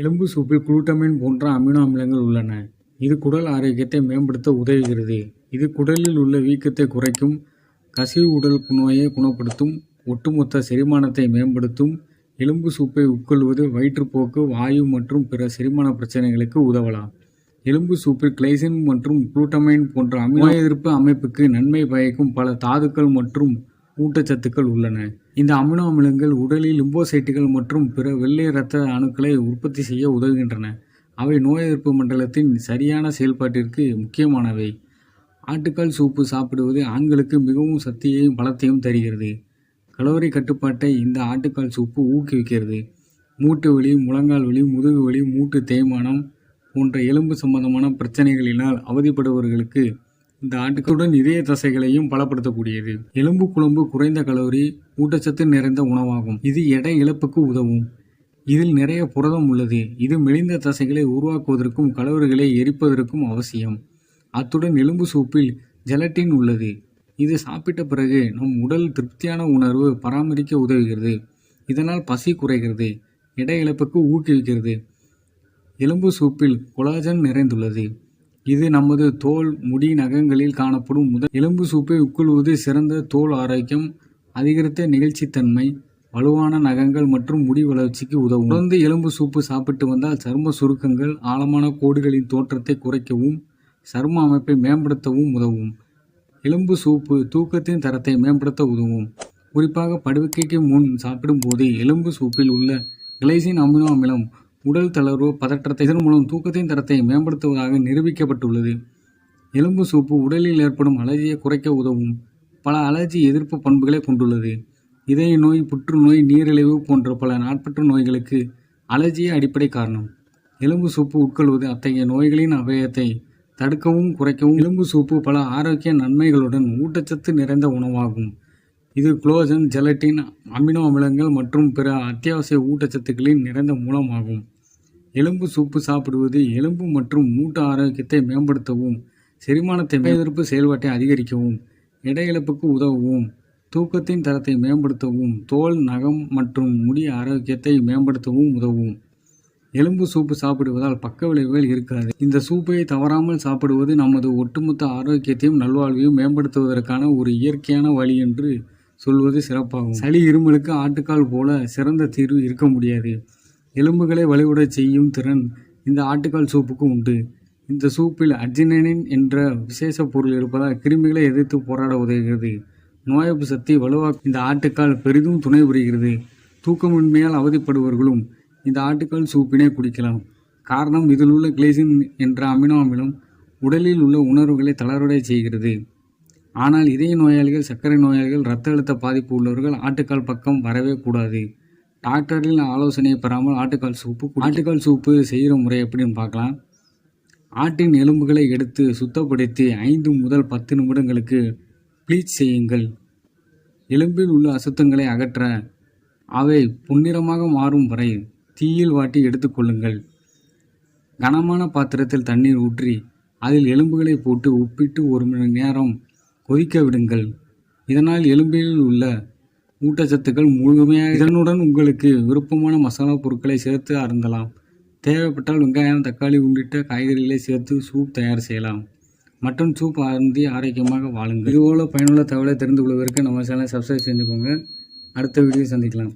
எலும்பு சூப்பில் குளுட்டமின் போன்ற அமினோ அமிலங்கள் உள்ளன. இது குடல் ஆரோக்கியத்தை மேம்படுத்த உதவுகிறது. இது குடலில் உள்ள வீக்கத்தை குறைக்கும் கசிவு உடல் நோயை குணப்படுத்தும் ஒட்டுமொத்த செரிமானத்தை மேம்படுத்தும் எலும்பு சூப்பை உட்கொள்வது வயிற்றுப்போக்கு வாயு மற்றும் பிற செரிமான பிரச்சனைகளுக்கு உதவலாம். எலும்பு சூப்பில் கிளைசின் மற்றும் குளுட்டமைன் போன்ற அமினோ நோய் எதிர்ப்பு அமைப்புக்கு நன்மை பயக்கும் பல தாதுக்கள் மற்றும் ஊட்டச்சத்துக்கள் உள்ளன. இந்த அமினோ அமிலங்கள் உடலில் லிம்போசைட்டுகள் மற்றும் பிற வெள்ளை இரத்த அணுக்களை உற்பத்தி செய்ய உதவுகின்றன. அவை நோய் எதிர்ப்பு மண்டலத்தின் சரியான செயல்பாட்டிற்கு முக்கியமானவை. ஆட்டுக்கால் சூப்பு சாப்பிடுவது ஆண்களுக்கு மிகவும் சக்தியையும் பலத்தையும் தருகிறது. கலோரி கட்டுப்பாட்டை இந்த ஆட்டுக்கால் சூப்பு ஊக்குவிக்கிறது. மூட்டு வலி முழங்கால் வலி முதுகு வலி மூட்டு தேய்மானம் போன்ற எலும்பு சம்பந்தமான பிரச்சனைகளினால் அவதிப்படுபவர்களுக்கு இந்த ஆட்டுக்களுடன் இதய தசைகளையும் பலப்படுத்தக்கூடியது. எலும்பு குழம்பு குறைந்த கலோரி ஊட்டச்சத்து நிறைந்த உணவாகும். இது எடை இழப்புக்கு உதவும். இதில் நிறைய புரதம் உள்ளது. இது மெலிந்த தசைகளை உருவாக்குவதற்கும் கலோரிகளை எரிப்பதற்கும் அவசியம். அத்துடன் எலும்பு சூப்பில் ஜெலட்டின் உள்ளது. இது சாப்பிட்ட பிறகு நம் உடல் திருப்தியான உணர்வு பராமரிக்க உதவுகிறது. இதனால் பசி குறைகிறது. எடை இழப்புக்கு ஊக்குவிக்கிறது. எலும்பு சூப்பில் கொலாஜன் நிறைந்துள்ளது. இது நமது தோல் முடி நகங்களில் காணப்படும் முதல் எலும்பு சூப்பை உட்கொள்வது சிறந்த தோல் ஆரோக்கியம் அதிகரித்த நிகழ்ச்சித்தன்மை வலுவான நகங்கள் மற்றும் முடி வளர்ச்சிக்கு உதவும். தொடர்ந்து எலும்பு சூப்பு சாப்பிட்டு வந்தால் சரும சுருக்கங்கள் ஆழமான கோடுகளின் தோற்றத்தை குறைக்கவும் சரும அமைப்பை மேம்படுத்தவும் உதவும். எலும்பு சூப்பு தூக்கத்தின் தரத்தை மேம்படுத்த உதவும். குறிப்பாக படுக்கைக்கு முன் சாப்பிடும்போது எலும்பு சூப்பில் உள்ள கிளைசின் அமினோ அமிலம் உடல் தளர்வு பதற்றத்தை இதன் மூலம் தூக்கத்தின் தரத்தை மேம்படுத்துவதாக நிரூபிக்கப்பட்டுள்ளது. எலும்பு சூப்பு உடலில் ஏற்படும் அலர்ஜியை குறைக்க உதவும் பல அலர்ஜி எதிர்ப்பு பண்புகளை கொண்டுள்ளது. இதய நோய் புற்றுநோய் நீரிழிவு போன்ற பல நாட்பற்ற நோய்களுக்கு அலர்ஜியே அடிப்படை காரணம். எலும்பு சூப்பு உட்கொள்வது அத்தகைய நோய்களின் அபயத்தை தடுக்கவும் குறைக்கவும் எலும்பு சூப்பு பல ஆரோக்கிய நன்மைகளுடன் ஊட்டச்சத்து நிறைந்த உணவாகும். இது குளோசன் ஜெலட்டின் அமினோ அமிலங்கள் மற்றும் பிற அத்தியாவசிய ஊட்டச்சத்துக்களின் நிறைந்த மூலமாகும். எலும்பு சூப்பு சாப்பிடுவது எலும்பு மற்றும் மூட்டு ஆரோக்கியத்தை மேம்படுத்தவும் செரிமானத்தை எதிர்ப்பு செயல்பாட்டை அதிகரிக்கவும் எடை இழப்புக்கு உதவவும் தூக்கத்தின் தரத்தை மேம்படுத்தவும் தோல் நகம் மற்றும் முடி ஆரோக்கியத்தை மேம்படுத்தவும் உதவும். எலும்பு சூப்பு சாப்பிடுவதால் பக்க விளைவுகள் இருக்காது. இந்த சூப்பை தவறாமல் சாப்பிடுவது நமது ஒட்டுமொத்த ஆரோக்கியத்தையும் நல்வாழ்வையும் மேம்படுத்துவதற்கான ஒரு இயற்கையான வழி என்று சொல்வது சிறப்பாகும். சளி இருமலுக்கு ஆட்டுக்கால் போல சிறந்த தீர்வு இருக்க முடியாது. எலும்புகளை வலுவிடச் செய்யும் திறன் இந்த ஆட்டுக்கால் சூப்புக்கு உண்டு. இந்த சூப்பில் அர்ஜினனின் என்ற விசேஷ பொருள் இருப்பதால் கிருமிகளை எதிர்த்து போராட உதவுகிறது. நோயப்பு சக்தி வலுவாக இந்த ஆட்டுக்கால் பெரிதும் துணை புரிகிறது. தூக்கமின்மையால் அவதிப்படுபவர்களும் இந்த ஆட்டுக்கால் சூப்பினை குடிக்கலாம். காரணம் இதில் உள்ள கிளேசின் என்ற அமினோ அமிலம் உடலில் உள்ள உணர்வுகளை தளர்வடை செய்கிறது. ஆனால் இதய நோயாளிகள் சர்க்கரை நோயாளிகள் இரத்த அழுத்த பாதிப்பு உள்ளவர்கள் ஆட்டுக்கால் பக்கம் வரவே கூடாது. டாக்டரின் ஆலோசனையை பெறாமல் ஆட்டுக்கால் சூப்பு ஆட்டுக்கால் சூப்பு செய்கிற முறை எப்படின்னு பார்க்கலாம். ஆட்டின் எலும்புகளை எடுத்து சுத்தப்படுத்தி ஐந்து முதல் பத்து நிமிடங்களுக்கு ப்ளீச் செய்யுங்கள். எலும்பில் உள்ள அசுத்தங்களை அகற்ற அவை புன்னிறமாக மாறும் வரை தீயில் வாட்டி எடுத்துக்கொள்ளுங்கள் கனமான பாத்திரத்தில் தண்ணீர் ஊற்றி அதில் எலும்புகளை போட்டு உப்பிட்டு ஒரு மணி நேரம் கொதிக்க விடுங்கள். இதனால் எலும்பில் உள்ள ஊட்டச்சத்துக்கள் முழுமையாக இதனுடன் உங்களுக்கு விருப்பமான மசாலா பொருட்களை சேர்த்து அருந்தலாம். தேவைப்பட்டால் வெங்காயம் தக்காளி உள்ளிட்ட காய்கறிகளை சேர்த்து சூப் தயார் செய்யலாம். மட்டன் சூப் அருந்தி ஆரோக்கியமாக வாழுங்கள். இதுபோல் பயனுள்ள தகவலை தெரிந்து கொள்வதற்கு நம்ம சேனலை சப்ஸ்கிரைப் செஞ்சுக்கோங்க அடுத்த வீடியோ சந்திக்கலாம்.